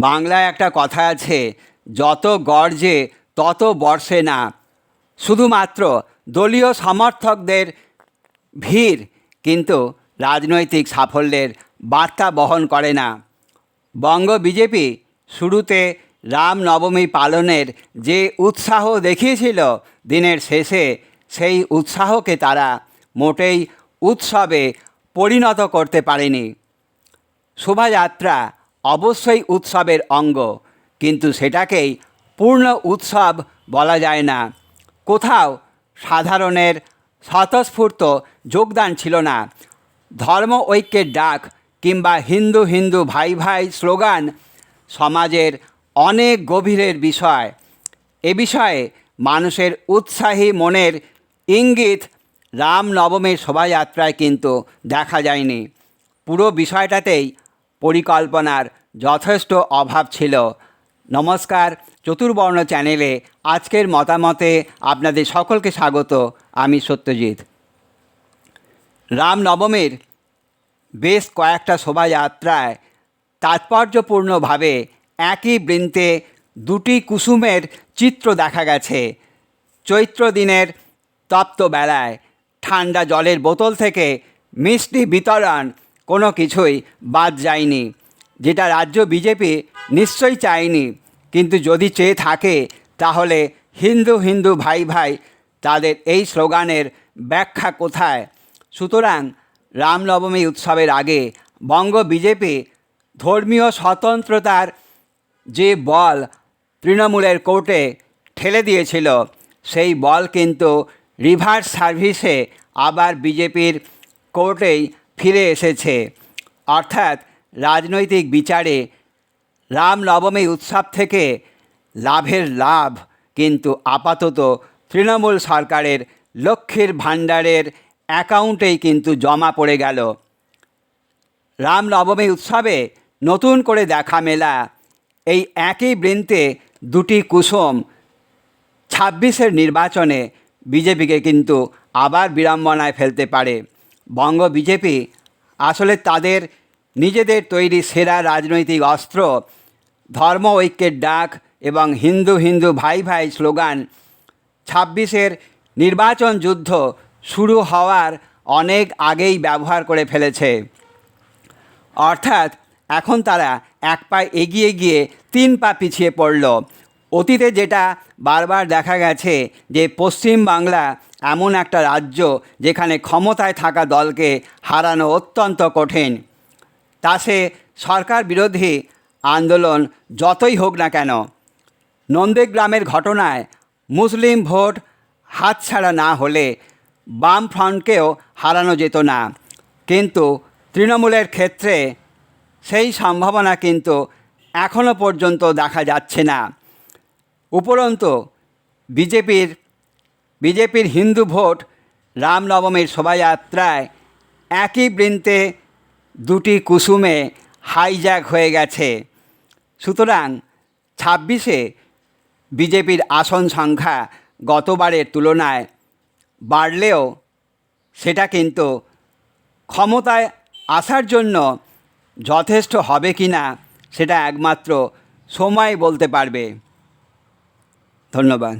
বাংলায় একটা কথা আছে, যত গর্জে তত বর্ষে না। শুধুমাত্র দলীয় সমর্থকদের ভিড়, কিন্তু রাজনৈতিক সাফল্যের বার্তা বহন করে না। বঙ্গ বিজেপি শুরুতে রামনবমী পালনের যে উৎসাহ দেখিয়েছিল দিনের শেষে, সেই উৎসাহকে তারা মোটেই উৎসবে পরিণত করতে পারেনি। শোভাযাত্রা অবশ্যই উৎসবের অঙ্গ, কিন্তু সেটাকেই পূর্ণ উৎসব বলা যায় না। কোথাও সাধারণের স্বতঃস্ফূর্ত যোগদান ছিল না। ধর্ম ঐক্যের ডাক কিংবা হিন্দু হিন্দু ভাই ভাই স্লোগান সমাজের অনেক গভীরের বিষয়। এ বিষয়ে মানুষের উৎসাহী মনের ইঙ্গিত রামনবমীর শোভাযাত্রায় কিন্তু দেখা যায়নি। পুরো বিষয়টাতেই পরিকল্পনার যথেষ্ট অভাব ছিল। নমস্কার চতুর্বর্ণ চ্যানেলে আজকের মতামতে আপনাদের সকলকে স্বাগত, আমি সত্যজিৎ। রামনবমীর বেশ কয়েকটা শোভাযাত্রায় তাৎপর্যপূর্ণভাবে একই বৃন্তে দুটি কুসুমের চিত্র দেখা গেছে। চৈত্র দিনের তপ্ত বেলায় ঠান্ডা জলের বোতল থেকে মিষ্টি বিতরণ কোনো কিছুই বাদ যায়নি। যেটা রাজ্য বিজেপি নিশ্চয়ই চায়নি। কিন্তু যদি চেয়ে থাকে, তাহলে হিন্দু হিন্দু ভাই ভাই তাদের এই স্লোগানের ব্যাখ্যা কোথায়? সুতরাং রামনবমী উৎসবের আগে বঙ্গ বিজেপি ধর্মীয় স্বতন্ত্রতার যে বল তৃণমূলের কোর্টে ঠেলে দিয়েছিল, সেই বল কিন্তু রিভার্স সার্ভিসে আবার বিজেপির কোর্টেই ফিরে এসেছে। অর্থাৎ রাজনৈতিক বিচারে রামনবমী উৎসব থেকে লাভের লাভ কিন্তু আপাতত তৃণমূল সরকারের লক্ষ্মীর ভাণ্ডারের অ্যাকাউন্টেই কিন্তু জমা পড়ে গেল। রামনবমী উৎসবে নতুন করে দেখা মেলা। এই একই বৃন্তে দুটি কুসুম ছাব্বিশের নির্বাচনে বিজেপিকে কিন্তু আবার বিড়ম্বনায় ফেলতে পারে। বঙ্গ বিজেপি আসলে তাদের নিজেদের তৈরি সেরা রাজনৈতিক অস্ত্র, ধর্ম ঐক্যের ডাক এবং হিন্দু হিন্দু ভাই ভাই স্লোগান। ছাব্বিশের নির্বাচন যুদ্ধ শুরু হওয়ার অনেক আগেই ব্যবহার করে ফেলেছে। অর্থাৎ এখন তারা এক পা এগিয়ে গিয়ে তিন পা পিছিয়ে পড়ল। অতীতে যেটা বারবার দেখা গেছে যে পশ্চিম বাংলা এমন একটা রাজ্য যেখানে ক্ষমতায় থাকা দলকে হারানো অত্যন্ত কঠিন। তা সে সরকার বিরোধী আন্দোলন যতই হোক না কেন, নন্দীগ্রামের ঘটনায় মুসলিম ভোট হাতছাড়া না হলে বাম ফ্রন্টকেও হারানো যেত না। কিন্তু তৃণমূলের ক্ষেত্রে সেই সম্ভাবনা কিন্তু এখনও পর্যন্ত দেখা যাচ্ছে না। উপরন্তু, বিজেপির বিজেপির হিন্দু ভোট রামনবমীর শোভাযাত্রায় একই বৃন্তে দুটি কুসুমে হাইজ্যাক হয়ে গেছে। সুতরাং ছাব্বিশে বিজেপির আসন সংখ্যা গতবারের তুলনায় বাড়লেও সেটা কিন্তু ক্ষমতায় আসার জন্য যথেষ্ট হবে কি না সেটা একমাত্র সময় বলতে পারবে। ধন্যবাদ।